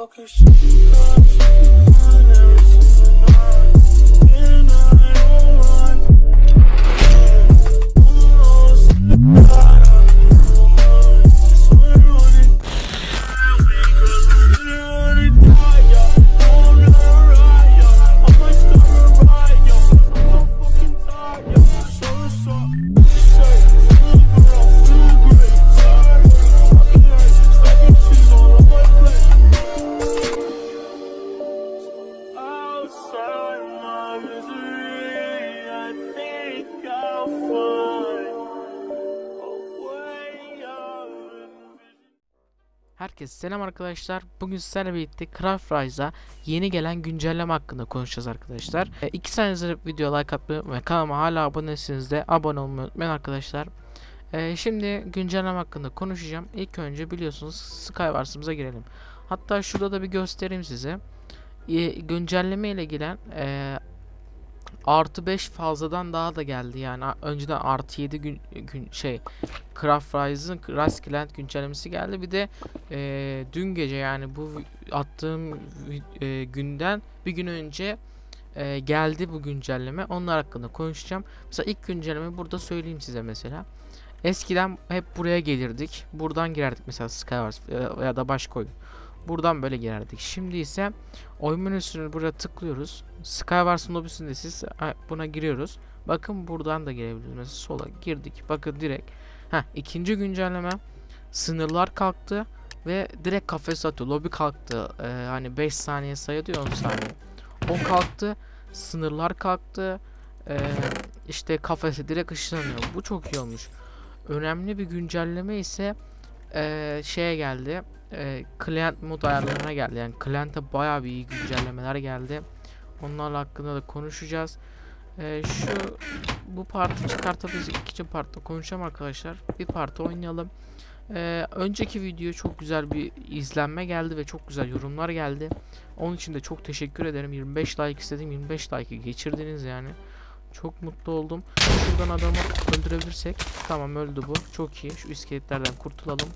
Outside Herkese selam arkadaşlar. Bugün sizlerle birlikte Craft Rise'a yeni gelen güncelleme hakkında konuşacağız arkadaşlar. E, iki saniyenize video like atmayı ve kanalıma hala abone değilseniz de abone olmayı unutmayın arkadaşlar. E, şimdi güncelleme hakkında konuşacağım. İlk önce biliyorsunuz Skywars'ımıza girelim. Hatta şurada da bir göstereyim size. E, güncelleme ile gelen e, artı 5 fazladan daha da geldi yani. Önceden artı 7 gün, gün şey Craft Rise'ın Rustland güncellemesi geldi. Bir de e, dün gece yani bu attığım e, günden bir gün önce e, geldi bu güncelleme. Onlar hakkında konuşacağım. Mesela ilk güncelleme burada söyleyeyim size mesela. Eskiden hep buraya gelirdik. Buradan girerdik mesela Skywars e, ya da başka oyun buradan böyle girerdik şimdi ise oyun menüsünü buraya tıklıyoruz Skywars'ın lobisinde siz buna giriyoruz. Bakın buradan da girebiliyoruz. Mesela sola girdik. Bakın direkt. Heh, ikinci güncelleme sınırlar kalktı ve direkt kafes atıyor. Lobi kalktı. Ee, hani 5 saniye sayıyor diyor 10 saniye. O kalktı. Sınırlar kalktı. Ee, işte kafese direkt ışınlanıyor. Bu çok iyi olmuş. Önemli bir güncelleme ise ee, şeye geldi. Ee, client mod ayarlarına geldi. Yani client'e bayağı bir iyi güncellemeler geldi. Onlarla hakkında da konuşacağız. Ee, şu bu parti çıkartabiliriz. İkinci partta konuşacağım arkadaşlar. Bir parti oynayalım. Ee, önceki video çok güzel bir izlenme geldi ve çok güzel yorumlar geldi. Onun için de çok teşekkür ederim. 25 like istedim. 25 like'ı geçirdiniz yani. Çok mutlu oldum. Şuradan adamı öldürebilirsek. Tamam öldü bu. Çok iyi. Şu iskeletlerden kurtulalım.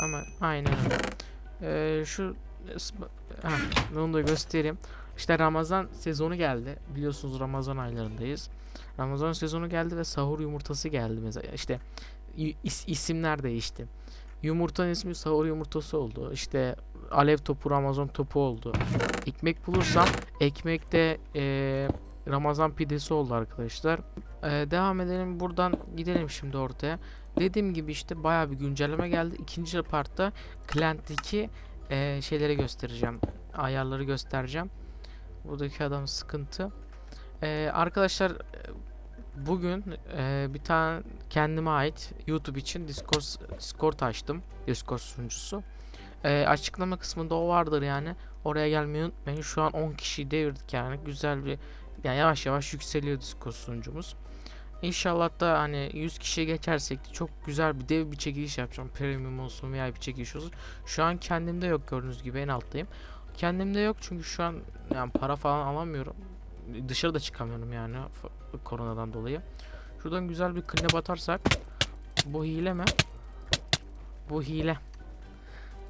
Ama aynen. Ee, şu Heh, onu da göstereyim. İşte Ramazan sezonu geldi. Biliyorsunuz Ramazan aylarındayız. Ramazan sezonu geldi ve sahur yumurtası geldi mesela. İşte is- isimler değişti. Yumurtanın ismi sahur yumurtası oldu. İşte alev topu Ramazan topu oldu. Ekmek bulursam ekmekte eee Ramazan pidesi oldu arkadaşlar. Eee, devam edelim buradan gidelim şimdi ortaya. Dediğim gibi işte baya bir güncelleme geldi. İkinci partta Clant'teki eee şeyleri göstereceğim. Ayarları göstereceğim. Buradaki adam sıkıntı. Eee, arkadaşlar e, bugün e, bir tane kendime ait YouTube için Discord Discord açtım. Discord sunucusu. Eee, açıklama kısmında o vardır yani. Oraya gelmeyi unutmayın. Şu an 10 kişiyi devirdik yani. Güzel bir yani yavaş yavaş yükseliyor Discord sunucumuz. İnşallah da hani 100 kişiye geçersek de çok güzel bir dev bir çekiliş yapacağım. Premium olsun veya bir çekiliş olsun. Şu an kendimde yok gördüğünüz gibi en alttayım. Kendimde yok çünkü şu an yani para falan alamıyorum. Dışarıda çıkamıyorum yani koronadan dolayı. Şuradan güzel bir clean atarsak bu hile mi? Bu hile.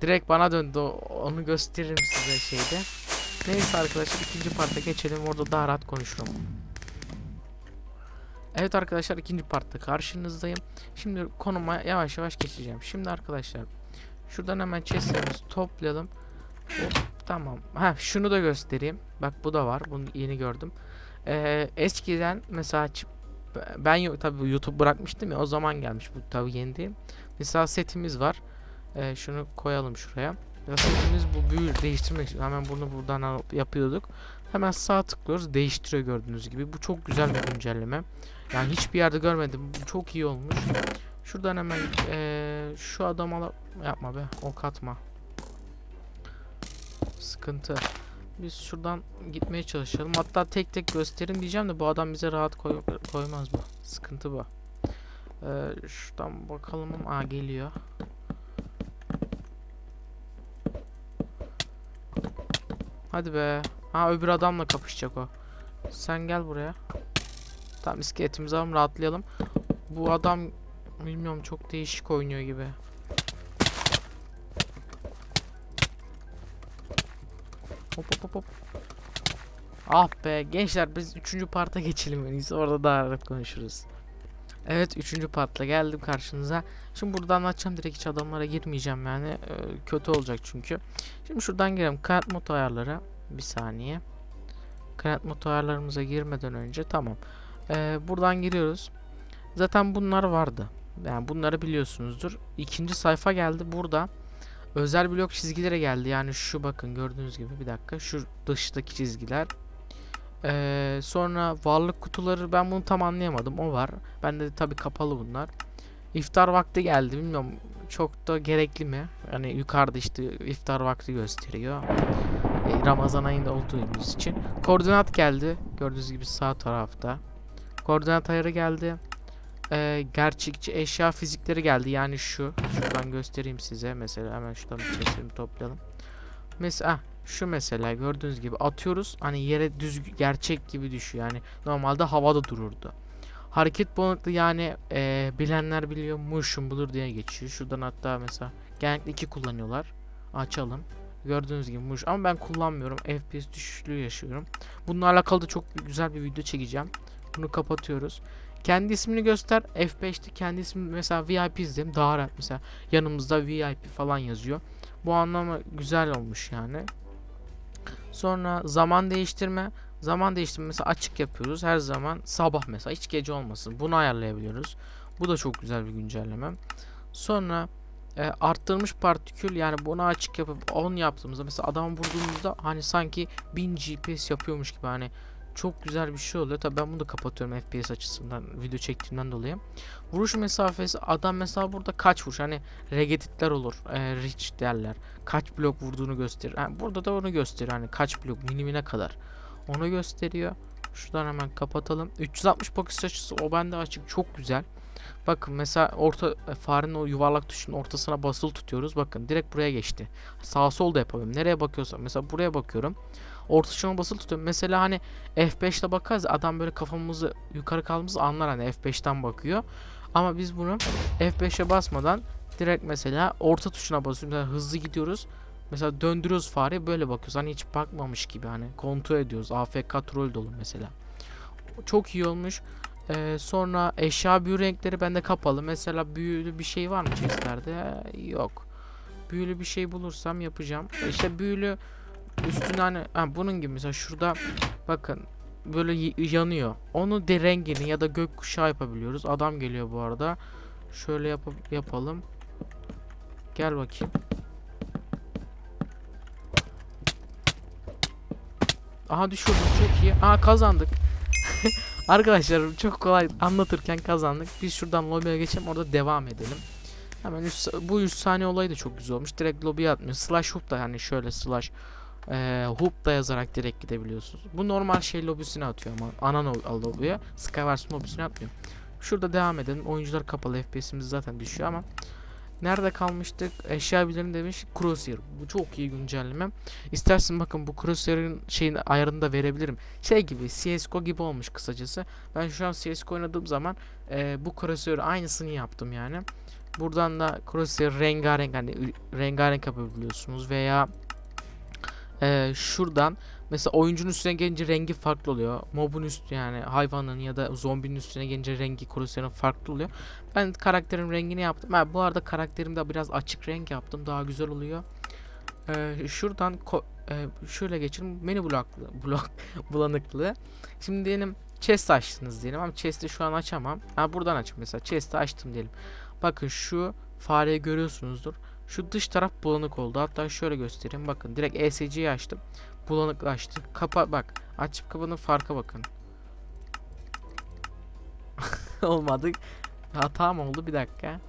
Direkt bana döndü. Onu gösteririm size şeyde. Neyse arkadaşlar ikinci parta geçelim. Orada daha rahat konuşurum. Evet arkadaşlar ikinci partta karşınızdayım. Şimdi konuma yavaş yavaş geçeceğim. Şimdi arkadaşlar şuradan hemen chestlerimizi toplayalım. Hop, tamam. Ha şunu da göstereyim. Bak bu da var. Bunu yeni gördüm. Ee, eskiden mesela ben tabii YouTube bırakmıştım ya o zaman gelmiş bu tabii yeni değil. Mesela setimiz var. Ee, şunu koyalım şuraya. Setimiz bu büyü değiştirmek için hemen bunu buradan alıp yapıyorduk. Hemen sağ tıklıyoruz değiştiriyor gördüğünüz gibi. Bu çok güzel bir güncelleme. Yani hiçbir yerde görmedim. Bu çok iyi olmuş. Şuradan hemen ee, şu adam ala yapma be ok atma. Sıkıntı. Biz şuradan gitmeye çalışalım. Hatta tek tek gösterin diyeceğim de bu adam bize rahat koy koymaz bu. Sıkıntı bu. Ee, şuradan bakalım Aa, geliyor. Hadi be. Ha öbür adamla kapışacak o. Sen gel buraya. Tamam iskeletimizi alalım rahatlayalım. Bu adam bilmiyorum çok değişik oynuyor gibi. Hop hop hop hop. Ah be gençler biz 3. parta geçelim en iyisi orada daha rahat konuşuruz. Evet 3. partla geldim karşınıza. Şimdi burada anlatacağım direkt hiç adamlara girmeyeceğim yani Ee, kötü olacak çünkü. Şimdi şuradan girelim kayıt mod ayarlara bir saniye. Kayıt mod ayarlarımıza girmeden önce tamam. Ee, buradan giriyoruz. Zaten bunlar vardı. Yani bunları biliyorsunuzdur. İkinci sayfa geldi burada. Özel blok çizgileri geldi. Yani şu bakın gördüğünüz gibi bir dakika. Şu dıştaki çizgiler. Ee, sonra varlık kutuları ben bunu tam anlayamadım. O var. Bende de tabi kapalı bunlar. İftar vakti geldi. Bilmiyorum çok da gerekli mi? Hani yukarıda işte iftar vakti gösteriyor. Ramazan ayında olduğumuz için. Koordinat geldi. Gördüğünüz gibi sağ tarafta. Koordinat ayarı geldi. Ee, gerçekçi eşya fizikleri geldi. Yani şu. Şuradan göstereyim size. Mesela hemen şuradan bir çeşitini toplayalım. Mesela ah, şu mesela gördüğünüz gibi atıyoruz. Hani yere düz gerçek gibi düşüyor. Yani normalde havada dururdu. Hareket bulanıklığı yani eee, bilenler biliyor motion bulur diye geçiyor. Şuradan hatta mesela genellikle iki kullanıyorlar. Açalım. Gördüğünüz gibi motion ama ben kullanmıyorum. FPS düşüşlüğü yaşıyorum. Bununla alakalı da çok güzel bir video çekeceğim. Bunu kapatıyoruz. Kendi ismini göster. F5'te kendi ismi mesela VIP izledim. Daha rahat mesela. Yanımızda VIP falan yazıyor. Bu anlamı güzel olmuş yani. Sonra zaman değiştirme. Zaman değiştirme mesela açık yapıyoruz. Her zaman sabah mesela hiç gece olmasın. Bunu ayarlayabiliyoruz. Bu da çok güzel bir güncelleme. Sonra e, arttırılmış partikül yani bunu açık yapıp 10 yaptığımızda mesela adamı vurduğumuzda hani sanki 1000 GPS yapıyormuş gibi hani çok güzel bir şey oluyor. Tabii ben bunu da kapatıyorum FPS açısından video çektiğimden dolayı. Vuruş mesafesi adam mesela burada kaç vuruş hani regetitler olur. E, reach derler. Kaç blok vurduğunu gösterir. Yani burada da onu gösteriyor hani kaç blok minimine kadar. Onu gösteriyor. Şuradan hemen kapatalım. 360 bakış açısı o bende açık çok güzel. Bakın mesela orta e, farenin o yuvarlak tuşunun ortasına basılı tutuyoruz. Bakın direkt buraya geçti. Sağ sol da yapabilirim. Nereye bakıyorsam mesela buraya bakıyorum. Orta tuşuna basılı tutuyorum. Mesela hani F5'te bakarız adam böyle kafamızı yukarı kaldığımızı anlar hani F5'ten bakıyor. Ama biz bunu F5'e basmadan direkt mesela orta tuşuna basıyoruz. Mesela hızlı gidiyoruz. Mesela döndürüyoruz fareyi böyle bakıyoruz. Hani hiç bakmamış gibi hani kontrol ediyoruz. AFK troll dolu mesela. Çok iyi olmuş. Ee, sonra eşya büyü renkleri bende kapalı. Mesela büyülü bir şey var mı chestlerde? Yok. Büyülü bir şey bulursam yapacağım. İşte büyülü üstüne hani ha, bunun gibi mesela şurada bakın böyle yanıyor. Onu de rengini ya da gökkuşağı yapabiliyoruz. Adam geliyor bu arada. Şöyle yap yapalım. Gel bakayım. Aha düşürdüm çok iyi. Aha kazandık. Arkadaşlar çok kolay anlatırken kazandık. Biz şuradan lobiye geçelim orada devam edelim. Hemen üç, bu 3 saniye olayı da çok güzel olmuş. Direkt lobiye atmıyor. Slash hoop da yani şöyle slash e, hoop da yazarak direkt gidebiliyorsunuz. Bu normal şey lobisine atıyor ama ana lobiye Skywars lobisine atmıyor. Şurada devam edelim. Oyuncular kapalı. FPS'imiz zaten düşüyor ama Nerede kalmıştık? Eşya bilelim demiş. Crosshair. Bu çok iyi güncelleme. İstersen bakın bu Crosshair'ın şeyin ayarını da verebilirim. Şey gibi CSGO gibi olmuş kısacası. Ben şu an CSGO oynadığım zaman e, bu Crosshair aynısını yaptım yani. Buradan da Crosshair rengarenk hani rengarenk yapabiliyorsunuz veya e, şuradan mesela oyuncunun üstüne gelince rengi farklı oluyor. Mobun üstü yani hayvanın ya da zombinin üstüne gelince rengi Crosshair'ın farklı oluyor. Ben karakterin rengini yaptım. Ha, bu arada karakterimde biraz açık renk yaptım. Daha güzel oluyor. Ee, şuradan e, şöyle geçelim. Menü bloklu, blok bulanıklığı. Şimdi diyelim chest açtınız diyelim ama chest'i şu an açamam. Ha buradan açayım mesela. Chest'i açtım diyelim. Bakın şu fareyi görüyorsunuzdur. Şu dış taraf bulanık oldu. Hatta şöyle göstereyim. Bakın direkt ESC'yi açtım. Bulanıklaştı. Kapa bak. Açıp kapanın farka bakın. Olmadı. Hata mı oldu? Bir dakika.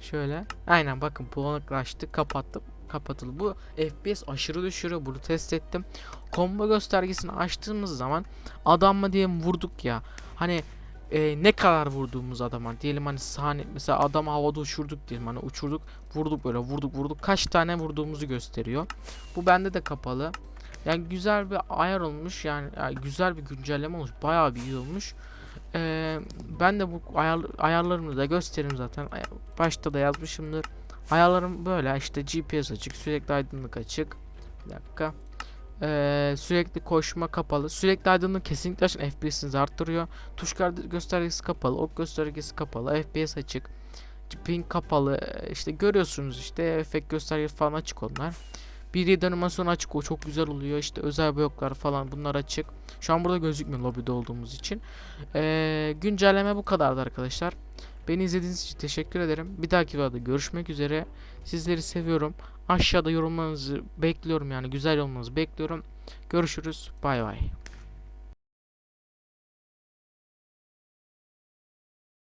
Şöyle. Aynen bakın bulanıklaştı. Kapattım. Kapatıldı. Bu FPS aşırı düşürüyor. Bunu test ettim. Combo göstergesini açtığımız zaman adam mı diyelim vurduk ya. Hani e, ne kadar vurduğumuz adama diyelim hani sahne mesela adam havada uçurduk diyelim hani uçurduk vurduk böyle vurduk vurduk kaç tane vurduğumuzu gösteriyor. Bu bende de kapalı. Yani güzel bir ayar olmuş yani, yani güzel bir güncelleme olmuş. Bayağı bir iyi olmuş. Ee, ben de bu ayar, ayarlarımı da gösteririm zaten. Başta da yazmışımdır. Ayarlarım böyle işte GPS açık, sürekli aydınlık açık. Bir dakika. Ee, sürekli koşma kapalı. Sürekli aydınlık kesinlikle açın FPS'inizi arttırıyor. Tuş göstergesi kapalı. Ok göstergesi kapalı. FPS açık. Ping kapalı. İşte görüyorsunuz işte efekt göstergesi falan açık onlar. 1.7 animasyon açık o çok güzel oluyor. İşte özel bloklar falan bunlar açık. Şu an burada gözükmüyor lobide olduğumuz için. Ee, güncelleme bu kadardı arkadaşlar. Beni izlediğiniz için teşekkür ederim. Bir dahaki videoda görüşmek üzere. Sizleri seviyorum. Aşağıda yorumlarınızı bekliyorum yani güzel yorumlarınızı bekliyorum. Görüşürüz. Bay bay.